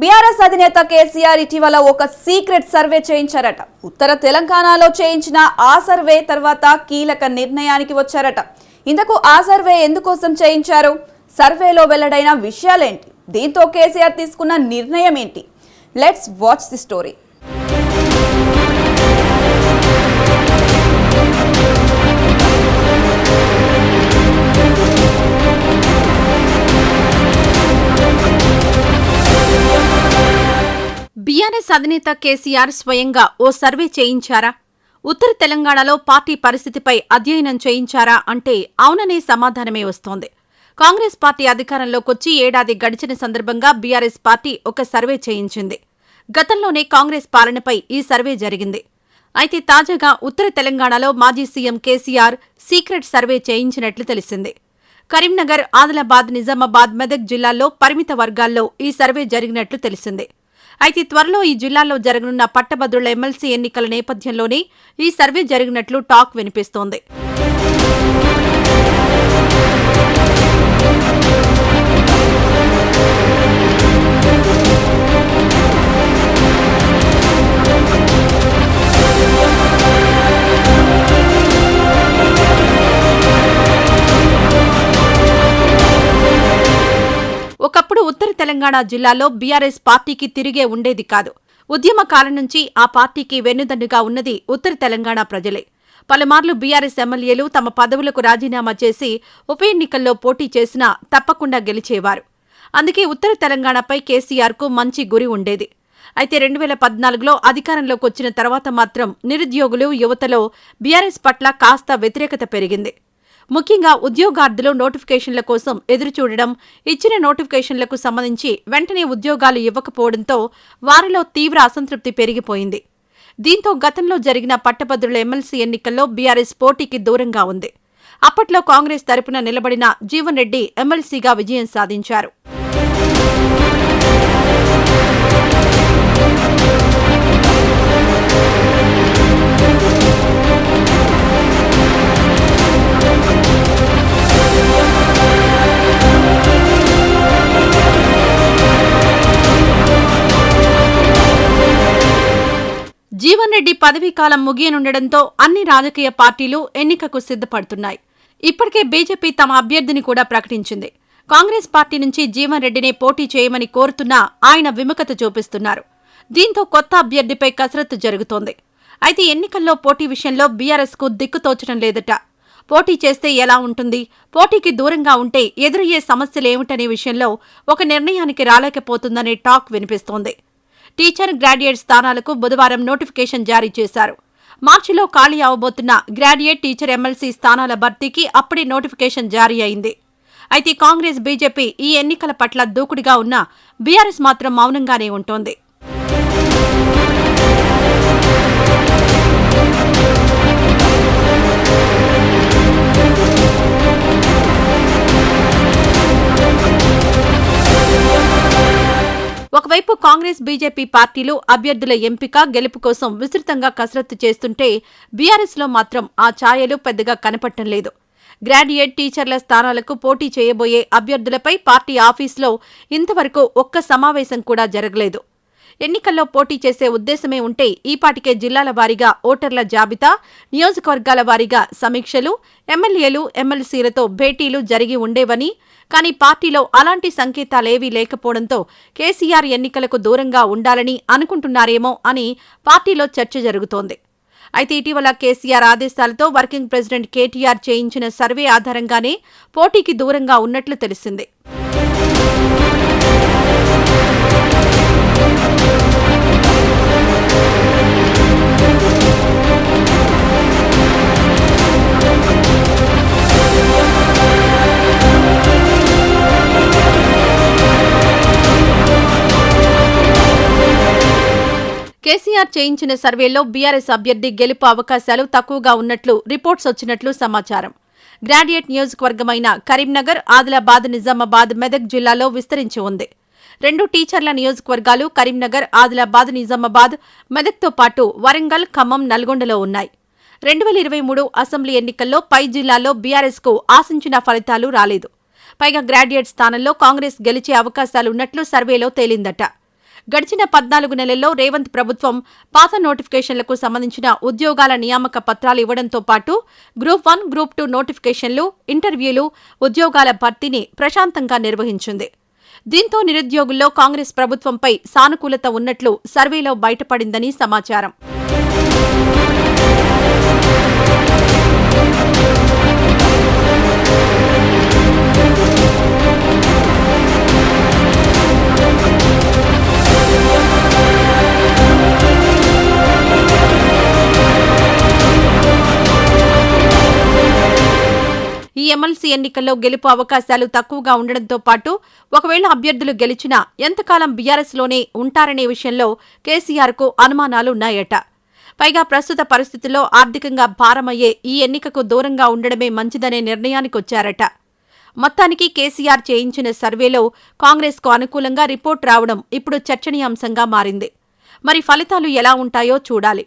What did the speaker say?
BRS అధినేత కేసీఆర్ ఇటీవల ఒక సీక్రెట్ సర్వే చేయించారట. ఉత్తర తెలంగాణలో చేయించిన ఆ సర్వే తర్వాత కీలక నిర్ణయానికి వచ్చారట. ఇందుకు ఆ సర్వే ఎందుకోసం చేయించారు? సర్వేలో వెల్లడైన విషయాలేంటి? దీంతో కేసీఆర్ తీసుకున్న నిర్ణయం ఏంటి? Let's watch the story Congress అధినేత కేసీఆర్ స్వయంగా ఓ సర్వే చేయించారా? ఉత్తర తెలంగాణలో పార్టీ పరిస్థితిపై అధ్యయనం చేయించారా అంటే అవుననే సమాధానమే వస్తోంది. కాంగ్రెస్ పార్టీ అధికారంలోకొచ్చి ఏడాది గడిచిన సందర్భంగా బీఆర్ఎస్ పార్టీ ఒక సర్వే చేయించింది. గతంలోనే కాంగ్రెస్ పాలనపై ఈ సర్వే జరిగింది. అయితే తాజాగా ఉత్తర తెలంగాణలో మాజీ సీఎం కేసీఆర్ సీక్రెట్ సర్వే చేయించినట్లు తెలిసింది. కరీంనగర్ ఆదిలాబాద్ నిజామాబాద్ మెదక్ జిల్లాల్లో పరిమిత వర్గాల్లో ఈ సర్వే జరిగినట్లు తెలిసింది. అయితే త్వరలో ఈ జిల్లాలో జరగనున్న పట్టభద్రుల ఎమ్మెల్సీ ఎన్నికల నేపథ్యంలోనే ఈ సర్వే జరిగినట్లు టాక్ వినిపిస్తోంది. తెలంగాణ జిల్లాలో బీఆర్ఎస్ పార్టీకి తిరిగే ఉండేది కాదు. ఉద్యమ కాలం నుంచి ఆ పార్టీకి వెన్నుదన్నుగా ఉన్నది ఉత్తర తెలంగాణ ప్రజలే. పలుమార్లు బీఆర్ఎస్ ఎమ్మెల్యేలు తమ పదవులకు రాజీనామా చేసి ఉప ఎన్నికల్లో పోటీ చేసినా తప్పకుండా గెలిచేవారు. అందుకే ఉత్తర తెలంగాణపై కేసీఆర్కు మంచి గురి ఉండేది. అయితే రెండు వేల పద్నాలుగులో అధికారంలోకి వచ్చిన తర్వాత మాత్రం నిరుద్యోగులు యువతలో బీఆర్ఎస్ పట్ల కాస్త వ్యతిరేకత పెరిగింది. ముఖ్యంగా ఉద్యోగార్థులు నోటిఫికేషన్ల కోసం ఎదురుచూడడం ఇచ్చిన నోటిఫికేషన్లకు సంబంధించి వెంటనే ఉద్యోగాలు ఇవ్వకపోవడంతో వారిలో తీవ్ర అసంతృప్తి పెరిగిపోయింది. దీంతో గతంలో జరిగిన పట్టభద్రుల ఎమ్మెల్సీ ఎన్నికల్లో బీఆర్ఎస్ పోటీకి దూరంగా ఉంది. అప్పట్లో కాంగ్రెస్ తరపున నిలబడిన జీవన్ రెడ్డి ఎమ్మెల్సీగా విజయం సాధించారు. జీవన్ రెడ్డి పదవీ కాలం ముగియనుండడంతో అన్ని రాజకీయ పార్టీలు ఎన్నికకు సిద్ధపడుతున్నాయి. ఇప్పటికే బీజేపీ తమ అభ్యర్థిని కూడా ప్రకటించింది. కాంగ్రెస్ పార్టీ నుంచి జీవన్ రెడ్డినే పోటీ చేయమని కోరుతున్నా ఆయన విముఖత చూపిస్తున్నారు. దీంతో కొత్త అభ్యర్థిపై కసరత్తు జరుగుతోంది. అయితే ఎన్నికల్లో పోటీ విషయంలో బీఆర్ఎస్కు దిక్కుతోచడం లేదట. పోటీ చేస్తే ఎలా ఉంటుంది? పోటీకి దూరంగా ఉంటే ఎదురయ్యే సమస్యలేమిటనే విషయంలో ఒక నిర్ణయానికి రాలేకపోతుందనే టాక్ వినిపిస్తోంది. టీచర్ గ్రాడ్యుయేట్ స్థానాలకు బుధవారం నోటిఫికేషన్ జారీ చేశారు. మార్చిలో ఖాళీ అవబోతున్న గ్రాడ్యుయేట్ టీచర్ ఎమ్మెల్సీ స్థానాల భర్తీకి అప్పుడే నోటిఫికేషన్ జారీ అయింది. అయితే కాంగ్రెస్ బీజేపీ ఈ ఎన్నికల పట్ల దూకుడుగా ఉన్న బీఆర్ఎస్ మాత్రం మౌనంగానే ఉంటోంది. కాంగ్రెస్ బీజేపీ పార్టీలు అభ్యర్థుల ఎంపిక గెలుపు కోసం విస్తృతంగా కసరత్తు చేస్తుంటే బీఆర్ఎస్లో మాత్రం ఆ ఛాయలు పెద్దగా కనపడటం లేదు. గ్రాడ్యుయేట్ టీచర్ల స్థానాలకు పోటీ చేయబోయే అభ్యర్థులపై పార్టీ ఆఫీసులో ఇంతవరకు ఒక్క సమావేశం కూడా జరగలేదు. ఎన్నికల్లో పోటీ చేసే ఉద్దేశమే ఉంటే ఈపాటికే జిల్లాల వారీగా ఓటర్ల జాబితా నియోజకవర్గాల వారీగా సమీక్షలు ఎమ్మెల్యేలు ఎమ్మెల్సీలతో భేటీలు జరిగి ఉండేవని కానీ పార్టీలో అలాంటి సంకేతాలేవీ లేకపోవడంతో కేసీఆర్ ఎన్నికలకు దూరంగా ఉండాలని అనుకుంటున్నారేమో అని పార్టీలో చర్చ జరుగుతోంది. అయితే ఇటీవల కేసీఆర్ ఆదేశాలతో వర్కింగ్ ప్రెసిడెంట్ కేటీఆర్ చేయించిన సర్వే ఆధారంగానే పోటీకి దూరంగా ఉన్నట్లు తెలిసింది. కేసీఆర్ చేయించిన సర్వేలో బీఆర్ఎస్ అభ్యర్థి గెలుపు అవకాశాలు తక్కువగా ఉన్నట్లు రిపోర్ట్స్ వచ్చినట్లు సమాచారం. గ్రాడ్యుయేట్ నియోజకవర్గమైన కరీంనగర్ ఆదిలాబాద్ నిజామాబాద్ మెదక్ జిల్లాలో విస్తరించి ఉంది. రెండు టీచర్ల నియోజకవర్గాలు కరీంనగర్ ఆదిలాబాద్ నిజామాబాద్ మెదక్తో పాటు వరంగల్ ఖమ్మం నల్గొండలో ఉన్నాయి. రెండు వేల ఇరవై మూడు అసెంబ్లీ ఎన్నికల్లో పై జిల్లాలో బీఆర్ఎస్కు ఆశించిన ఫలితాలు రాలేదు. పైగా గ్రాడ్యుయేట్ స్థానంలో కాంగ్రెస్ గెలిచే అవకాశాలున్నట్లు సర్వేలో తేలిందట. గడిచిన పద్నాలుగు నెలల్లో రేవంత్ ప్రభుత్వం పాత నోటిఫికేషన్లకు సంబంధించిన ఉద్యోగాల నియామక పత్రాలు ఇవ్వడంతో పాటు గ్రూప్ వన్ గ్రూప్ టూ నోటిఫికేషన్లు ఇంటర్వ్యూలు ఉద్యోగాల భర్తీని ప్రశాంతంగా నిర్వహించింది. దీంతో నిరుద్యోగుల్లో కాంగ్రెస్ ప్రభుత్వంపై సానుకూలత ఉన్నట్లు సర్వేలో బయటపడిందని సమాచారం. ఎమ్మెల్సీ ఎన్నికల్లో గెలుపు అవకాశాలు తక్కువగా ఉండడంతో పాటు ఒకవేళ అభ్యర్థులు గెలిచినా ఎంతకాలం బీఆర్ఎస్లోనే ఉంటారనే విషయంలో కేసీఆర్కు అనుమానాలున్నాయట. పైగా ప్రస్తుత పరిస్థితుల్లో ఆర్థికంగా భారమయ్యే ఈ ఎన్నికకు దూరంగా ఉండడమే మంచిదనే నిర్ణయానికొచ్చారట. మొత్తానికి కేసీఆర్ చేయించిన సర్వేలో కాంగ్రెస్కు అనుకూలంగా రిపోర్ట్ రావడం ఇప్పుడు చర్చనీయాంశంగా మారింది. మరి ఫలితాలు ఎలా ఉంటాయో చూడాలి.